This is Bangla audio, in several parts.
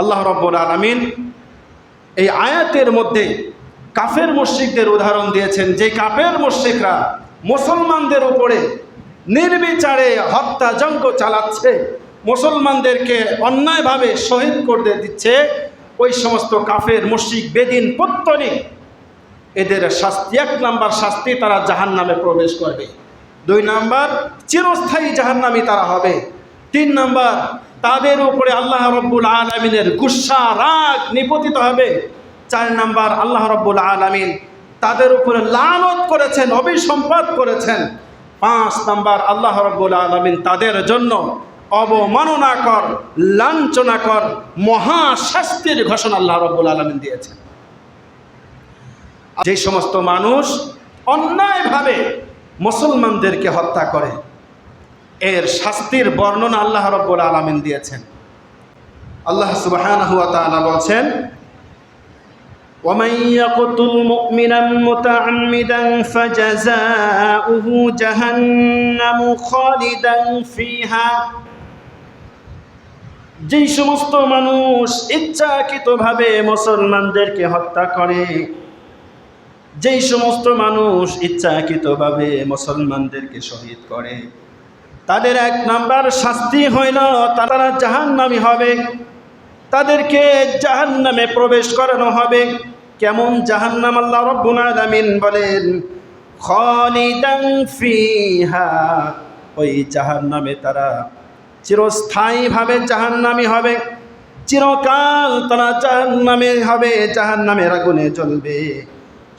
আল্লাহ রব্বুল আলমিন এই আয়াতের মধ্যে কাফের মুশ্রিকদের উদাহরণ দিয়েছেন, যে কাফের মসজিদরা মুসলমানদের উপরে নির্বিচারে হত্যাযজ্ঞ চালাচ্ছে, মুসলমানদেরকে অন্যায়ভাবে শহীদ করতে দিচ্ছে, ওই সমস্ত কাফের মুশ্রিক বেদিন পত্তনি এদের শাস্তি, এক নাম্বার শাস্তি তারা জাহান নামে প্রবেশ করবে। দুই নাম্বার, চিরস্থায়ী জাহান্নামী তারা হবে। তিন নাম্বার তাদের উপরে আল্লাহ রব্বুল আলমিনের গুসা, রাগ নিপতিত হবে। চার নাম্বার, আল্লাহ রব্বুল আলমিন তাদের উপরে লানত করেছেন অভিসম্পাদ করেছেন। পাঁচ নাম্বার, আল্লাহ রব্বুল আলমিন তাদের জন্য অবমাননাকর, লাঞ্ছনাকর, মহাশাস্তির ঘোষণা আল্লাহ রব্বুল আলমিন দিয়েছেন। যে সমস্ত মানুষ অন্যায়ভাবে মুসলমানদেরকে হত্যা করে এর শাস্তির বর্ণনা আল্লাহ রব্বুল আলমিন দিয়েছেন আল্লাহ সুবহানাহু ওয়া তাআলা বলছেন ومن يقتل مؤمنا متعمدا فجزاؤه جهنم خالدا فيها যেই সমস্ত মানুষ ইচ্ছাকৃতভাবে মুসলমানদেরকে হত্যা করে যেই সমস্ত মানুষ ইচ্ছাকৃতভাবে মুসলমানদেরকে শহীদ করে তাদের এক নাম্বার শাস্তি হইল, তারা জাহান্নামী হবে। তাদেরকে জাহান্নামে প্রবেশ করানো হবে। কেমন জাহান্নাম? আল্লাহ রব্বুল আলামিন বলেন, খালিদান ফিহা। ওই জাহান্নামে তারা চিরস্থায়ীভাবে জাহান্নামী হবে। চিরকাল তারা জাহান্নামে হবে, জাহান্নামের আগুনে জ্বলবে।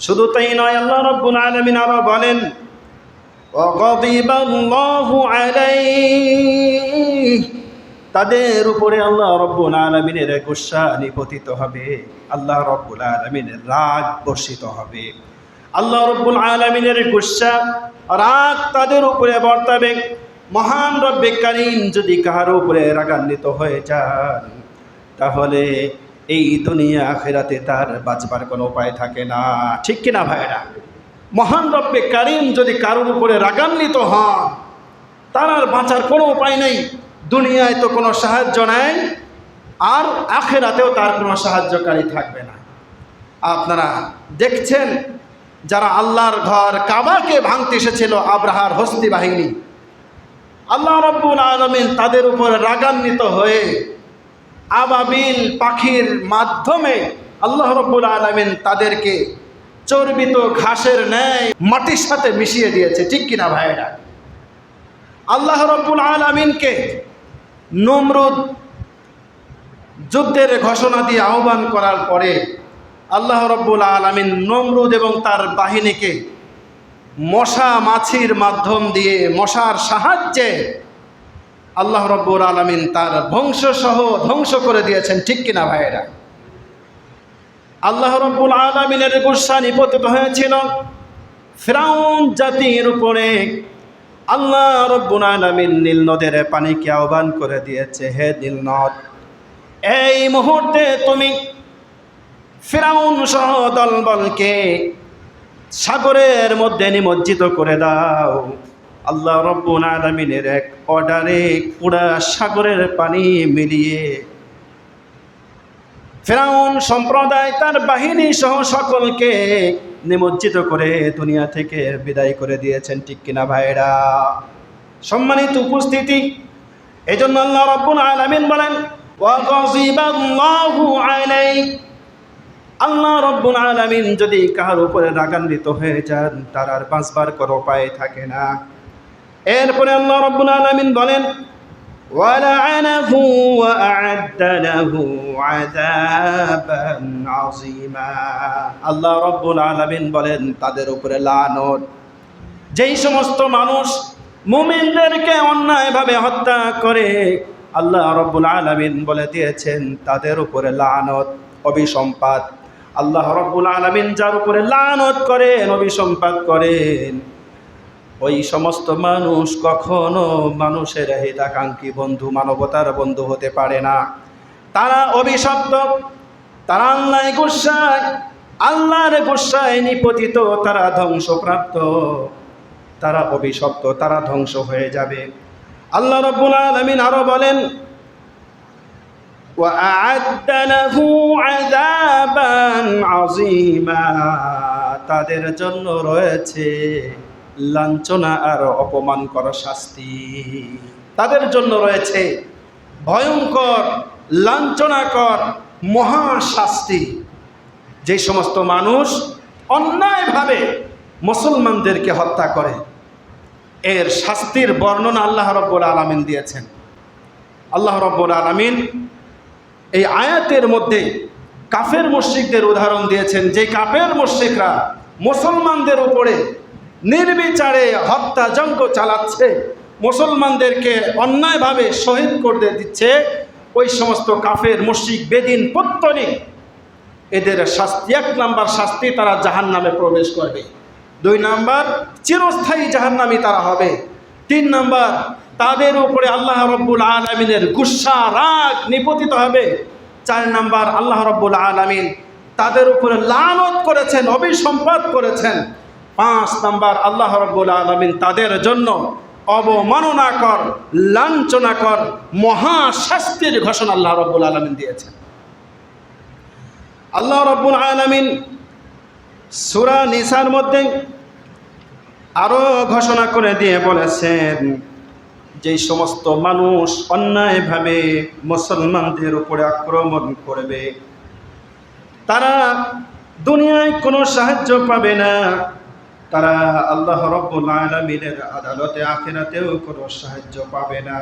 শুধু তাই নয়, আল্লাহ রব্বুল আলামিন আরও বলেন وغضب الله عليه তাদের উপরে আল্লাহ রব্বুল আলমিনের গুসা নিপতিত হবে আল্লাহ রব্বুল আলমিনের রাগ বর্ষিত হবে আল্লাহ রব্বুল আলমিনের গুসা রাগ তাদের উপরে বর্তাবে মহান রব্বে কারিম যদি কাহার উপরে রাগান্বিত হয়ে যান তাহলে এই দুনিয়া আখেরাতে তার বাঁচবার কোনো উপায় থাকে না ঠিক কিনা ভাইরা মহান রব্বে কারিম যদি কারোর উপরে রাগান্বিত হন, তার আর বাঁচার কোনো উপায় নেই। দুনিয়ায় তো কোনো সাহায্য নেই, আর আখেরাতেও তার কোনো সাহায্যকারী থাকবে না। আপনারা দেখছেন, যারা আল্লাহর ঘর কাবাকে ভাঙতে এসেছিল, আব্রাহার হস্তি বাহিনী। আল্লাহ রব্বুল আলমিন তাদের উপর রাগান্বিত হয়ে আবাবিল পাখির মাধ্যমে আল্লাহ রব্বুল আলমিন তাদেরকে চর্বিত ঘাসের ন্যায় মাটির সাথে মিশিয়ে দিয়েছে, ঠিক কিনা ভাইরা আল্লাহ রব্বুল আলমিনকে নমরুদ যুদ্ধের ঘোষণা দিয়ে আহ্বান করার পরে আল্লাহ রব্বুল আলমিন নমরুদ এবং তার বাহিনীকে মশা মাছির মাধ্যম দিয়ে মশার সাহায্যে আল্লাহ রব্বুল আলমিন তার বংশসহ ধ্বংস করে দিয়েছেন, ঠিক কিনা ভাইয়েরা? আল্লাহ রব্বুল আলমিনের গুসা নিপতিত হয়েছিল। ফ্রাউন জাতির উপরে আল্লাহ রব্বুল আলমিন নীল নদের পানিকে আহ্বান করে দিয়েছে, হে নীল নদ, এই মুহূর্তে তুমি ফেরাউন সহ দলবলকে সাগরের মধ্যে নিমজ্জিত করে দাও। আল্লাহ রব্বুল আলমিনের এক অর্ডারে পুরা সাগরের পানি মিলিয়ে ফেরাউন সম্প্রদায় তার বাহিনী সহ সকলকে নিমজ্জিত করে দুনিয়া থেকে বিদায় করে দিয়েছেন, ঠিক কিনা ভাইরা সম্মানিত উপস্থিতি এই জন্য আল্লাহ রব্বুল আলমিন বলেন আল্লাহ রব্বুল আলমিন যদি কার উপরে রাগান্বিত হয়ে যান, তার আর বাঁচবার কোনো উপায় থাকে না। এরপরে আল্লাহ রব্বুল আলমিন বলেন وَلَعَنَهُ وَأَعَدَّ لَهُ عَذَابًا عَظِيمًا আল্লাহ রব্বুল আলমিন বলেন তাদের উপরে লানত যেই সমস্ত মানুষ মুমিনদেরকে অন্যায়ভাবে হত্যা করে আল্লাহ রব্বুল আলমিন বলে দিয়েছেন তাদের উপরে লানত অভিসম্পাদ আল্লাহ রব্বুল আলমিন যার উপরে লানত করেন অভিসম্পাদ করেন ওই সমস্ত মানুষ কখনো মানুষের হিতাকাঙ্ক্ষী বন্ধু, মানবতার বন্ধু হতে পারে না। তারা অভিশপ্ত, তারা আল্লাহ গুসায়, আল্লাহর গুসায় নিপতিত, তারা ধ্বংসপ্রাপ্ত। তারা অভিশপ্ত, তারা ধ্বংস হয়ে যাবে। আল্লাহ রব্বুল আলমিন আরও বলেন তাদের জন্য রয়েছে লাঞ্ছনা আর অপমান করা শাস্তি। তাদের জন্য রয়েছে ভয়ঙ্কর, লাঞ্ছনাকর মহা শাস্তি যে সমস্ত মানুষ অন্যায়ভাবে মুসলমানদেরকে হত্যা করে, এর শাস্তির বর্ণনা আল্লাহ রব্বুল আলমিন দিয়েছেন। আল্লাহ রব্বুল আলমিন এই আয়াতের মধ্যে কাফের মুশ্রিকদের উদাহরণ দিয়েছেন যে কাফের মুশ্রিকরা মুসলমানদের উপরে নির্বিচারে হত্যাযজ্ঞ চালাচ্ছে, মুসলমানদেরকে অন্যায়ভাবে শহীদ করে দিচ্ছে, ওই সমস্ত কাফের, মুশ্রিক, বেদিন পত্তনিক এদের শাস্তি, এক নাম্বার শাস্তি তারা জাহান নামে প্রবেশ করবে। দুই নাম্বার, চিরস্থায়ী জাহান্নামী তারা হবে। তিন নাম্বার, তাদের উপরে আল্লাহ রব্বুল আলমিনের গুসা, রাগ নিপতিত হবে। চার নাম্বার, আল্লাহ রব্বুল আলমিন তাদের উপরে লানত করেছেন অভিসম্পাদ করেছেন। পাঁচ নাম্বার আল্লাহ রব্বুল আলমিন তাদের জন্য অবমাননাকর, লাঞ্ছনাকর মহা শাস্তির ঘোষণা আল্লাহ রব্বুল আলমিন দিয়েছেন। আল্লাহ রব্বুল আলমিন সুরা নিসার মধ্যে আরও ঘোষণা করে দিয়ে বলেছেন যেই সমস্ত মানুষ অন্যায়ভাবে মুসলমানদের উপরে আক্রমণ করবে। তারা দুনিয়ায় কোনো সাহায্য পাবে না। তারা আল্লাহ রব্বুল আলমিনের আদালতে আখেরাতেও কোনো সাহায্য পাবে না।